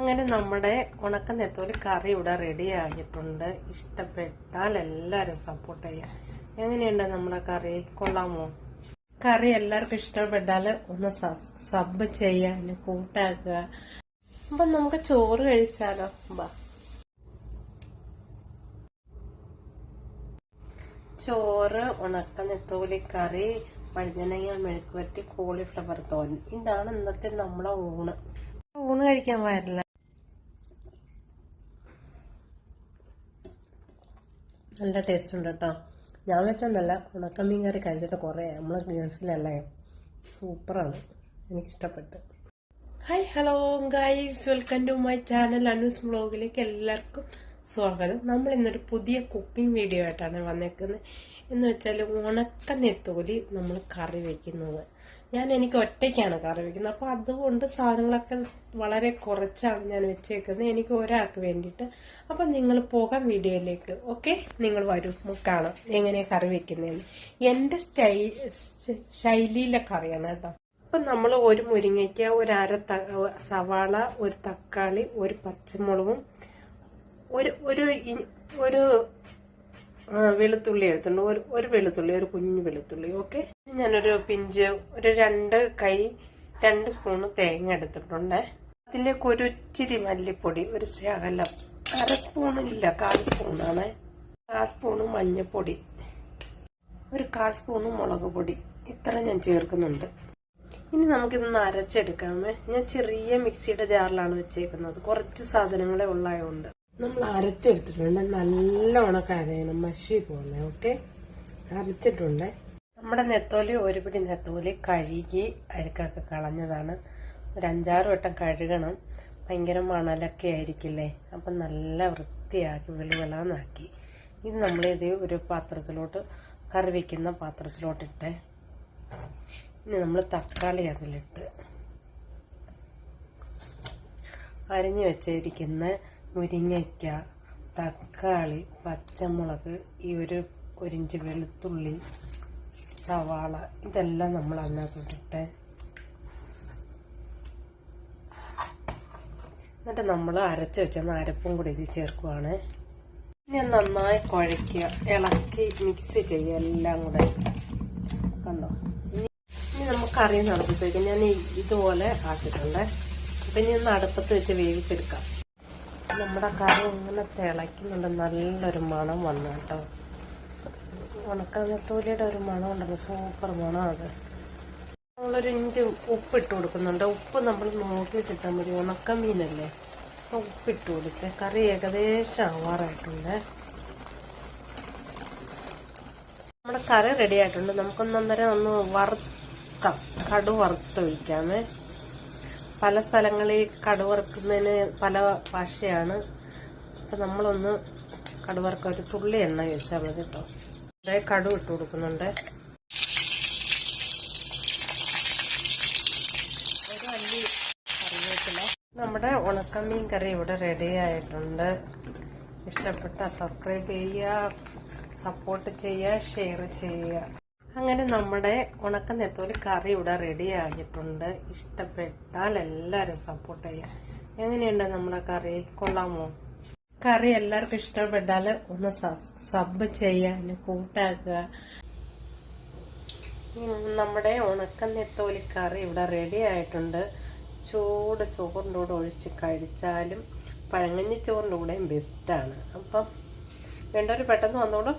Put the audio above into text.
അങ്ങനെ നമ്മുടെ ഉണക്ക നെത്തോലി കറി ഇവിടെ റെഡി ആയിട്ടുണ്ട്. ഇഷ്ടപ്പെട്ടാൽ എല്ലാവരും സപ്പോർട്ട് ചെയ്യാം. എങ്ങനെയുണ്ട് നമ്മുടെ കറി? കൊള്ളാമോ? കറി എല്ലാവർക്കും ഇഷ്ടപ്പെട്ടാൽ ഒന്ന് സബ് ചെയ്യാൻ കൂട്ടാക്കുക. അപ്പൊ നമുക്ക് ചോറ് കഴിച്ചാലോ? ബാ. ചോറ് ഉണക്ക നെത്തോലി കറി വഴുതനങ്ങ മെഴുക്കുവരട്ടി കോളിഫ്ലവർ തോരൻ. ഇതാണ് ഇന്നത്തെ നമ്മളെ ഊണ്. ഊണ് കഴിക്കാൻ പാടില്ല. നല്ല ടേസ്റ്റ് ഉണ്ട് കേട്ടോ ഞാൻ വെച്ചോണ്ടല്ല ഉണക്കമീൻ കറി കഴിച്ചിട്ട് കുറേ നമ്മൾ ഗൾഫിലല്ലേ? സൂപ്പറാണ് എനിക്കിഷ്ടപ്പെട്ട്. Hi hello guys welcome to my channel Anu's വ്ളോഗിലേക്ക് എല്ലാവർക്കും സ്വാഗതം. നമ്മൾ ഇന്നൊരു പുതിയ കുക്കിംഗ് വീഡിയോ ആയിട്ടാണ് വന്നേക്കുന്നത്. എന്ന് വെച്ചാൽ ഉണക്ക നെത്തോലി നമ്മൾ കറി വെക്കുന്നത്. ഞാൻ എനിക്ക് ഒറ്റയ്ക്കാണ് കറി വെക്കുന്നത്. അപ്പോൾ അതുകൊണ്ട് സാധനങ്ങളൊക്കെ വളരെ കുറച്ചാണ് ഞാൻ വെച്ചേക്കുന്നത്. എനിക്ക് ഒരാൾക്ക് വേണ്ടിയിട്ട്. അപ്പം നിങ്ങൾ പോകാം വീഡിയോയിലേക്ക്. ഓക്കെ? നിങ്ങൾ വരും. കാണാം. എങ്ങനെയാണ് കറി വെക്കുന്നതെന്ന്. എന്റെ സ്റ്റൈ ശൈലിയിലെ കറിയാണ് കേട്ടോ. അപ്പം നമ്മൾ ഒരു മുരിങ്ങയ്ക്ക ഒരു അര സവാള ഒരു തക്കാളി ഒരു പച്ചമുളകും ഒരു ഒരു ഒരു വെളുത്തുള്ളി എടുത്തുണ്ട് ഒരു ഒരു വെളുത്തുള്ളി ഒരു കുഞ്ഞു വെളുത്തുള്ളി ഓക്കെ ഞാനൊരു പിഞ്ച് ഒരു രണ്ട് കൈ രണ്ട് സ്പൂണ് തേങ്ങ എടുത്തിട്ടുണ്ട്. അതിലേക്ക് ഒരു ഇച്ചിരി മല്ലിപ്പൊടി ഒരു ശകലം അര സ്പൂണില്ല കാൽ സ്പൂണാണ്. കാൽ സ്പൂണ് മഞ്ഞൾപ്പൊടി ഒരു കാൽ സ്പൂണ് മുളക് പൊടി. ഇത്ര ഞാൻ ചേർക്കുന്നുണ്ട്. ഇനി നമുക്കിതൊന്ന് അരച്ചെടുക്കാമേ. ഞാൻ ചെറിയ മിക്സിയുടെ ജാറിലാണ് വെച്ചേക്കുന്നത്. കുറച്ച് സാധനങ്ങളെ ഉള്ളായതുകൊണ്ട് നമ്മൾ അരച്ചെടുത്തിട്ടുണ്ട്. നല്ലോണം കരയണം മഷി പോലെ ഓക്കെ? അരച്ചിട്ടുണ്ട്. നമ്മുടെ നെത്തോലി ഒരു പിടി നെത്തോലി കഴുകി അഴുക്കൊക്കെ കളഞ്ഞതാണ്. ഒരു അഞ്ചാറ് വട്ടം കഴുകണം. ഭയങ്കര മണലൊക്കെ ആയിരിക്കില്ലേ? അപ്പം നല്ല വൃത്തിയാക്കി വെളുവെളാന്നാക്കി. ഇത് നമ്മളിത് ഒരു പാത്രത്തിലോട്ട് കറി വയ്ക്കുന്ന പാത്രത്തിലോട്ടിട്ട് ഇനി നമ്മൾ തക്കാളി അതിലിട്ട് അരിഞ്ഞു വെച്ചിരിക്കുന്ന മുരിങ്ങയ്ക്ക തക്കാളി പച്ചമുളക് ഈ ഒരു ഒരിഞ്ച് വെളുത്തുള്ളി സവാള ഇതെല്ലാം നമ്മൾ അതിനകത്തോട്ടിട്ട് എന്നിട്ട് നമ്മൾ അരച്ച് വെച്ച അരപ്പും കൂടി ഇത് ചേർക്കുവാണ്. ഞാൻ നന്നായി കുഴയ്ക്കുക. ഇളക്കി മിക്സ് ചെയ്യുക. എല്ലാം കൂടെ കണ്ടോ? ഇനി ഇനി നമുക്ക് കറി നടത്തിപ്പോയിക്കാം ഞാൻ ഇതുപോലെ ആക്കിയിട്ടുണ്ട്. അപ്പം ഇനി ഒന്ന് അടുപ്പത്ത് വെച്ച് വേവിച്ചെടുക്കാം. നമ്മുടെ കറി ഇങ്ങനെ തിളയ്ക്കുന്നുണ്ട്. നല്ലൊരു മണം വന്നു കേട്ടോ. ഉണക്കത്തോലിയുടെ ഒരു മണം ഉണ്ടല്ലോ സൂപ്പർ മണമാണ് നമ്മളൊരു ഇഞ്ചി ഉപ്പ് ഇട്ട് കൊടുക്കുന്നുണ്ട്. ഉപ്പ് നമ്മൾ നോക്കിയിട്ടിട്ടാൽ മതി. ഉണക്കമീനല്ലേ. അപ്പൊ ഉപ്പിട്ട് കൊടുക്കുക കറി ഏകദേശം ആവാറായിട്ടുണ്ട്. നമ്മുടെ കറി റെഡി ആയിട്ടുണ്ട്. നമുക്കൊന്നൊന്നര ഒന്ന് വറുക്കാം. കടു വറുത്തൊഴിക്കാമേ പല സ്ഥലങ്ങളിൽ കടുവറുക്കുന്നതിന് പല ഭാഷയാണ്. അപ്പം നമ്മളൊന്ന് കടുവറുക്ക ഒരു തുള്ളി എണ്ണ വെച്ചാൽ മതി കേട്ടോ ഇവിടെ കടു ഇട്ട് കൊടുക്കുന്നുണ്ട്. ഒരു അല്ലി കറിവേപ്പില. നമ്മുടെ ഉണക്കമീൻ കറി ഇവിടെ റെഡി ആയിട്ടുണ്ട്. ഇഷ്ടപ്പെട്ട സബ്സ്ക്രൈബ് ചെയ്യുക സപ്പോർട്ട് ചെയ്യുക ഷെയർ ചെയ്യുക. അങ്ങനെ നമ്മുടെ ഉണക്ക നെത്തോലി കറി ഇവിടെ റെഡി ആയിട്ടുണ്ട്. ഇഷ്ടപ്പെട്ടാൽ എല്ലാവരും സപ്പോർട്ട് ചെയ്യാം. എങ്ങനെയുണ്ട് നമ്മുടെ കറി? കൊള്ളാമോ? കറി എല്ലാവർക്കും ഇഷ്ടപ്പെട്ടാൽ ഒന്ന് സബ് ചെയ്യാൻ കൂട്ടാക്കുക. നമ്മുടെ ഉണക്ക നെത്തോലി കറി ഇവിടെ റെഡി ആയിട്ടുണ്ട്. ചൂട് ചോറിന്റെ കൂടെ ഒഴിച്ച് കഴിച്ചാലും പഴങ്ങഞ്ഞി ചോറിന്റെ കൂടെയും ബെസ്റ്റാണ് അപ്പം വേണ്ടവർ പെട്ടെന്ന് വന്നോളൂ.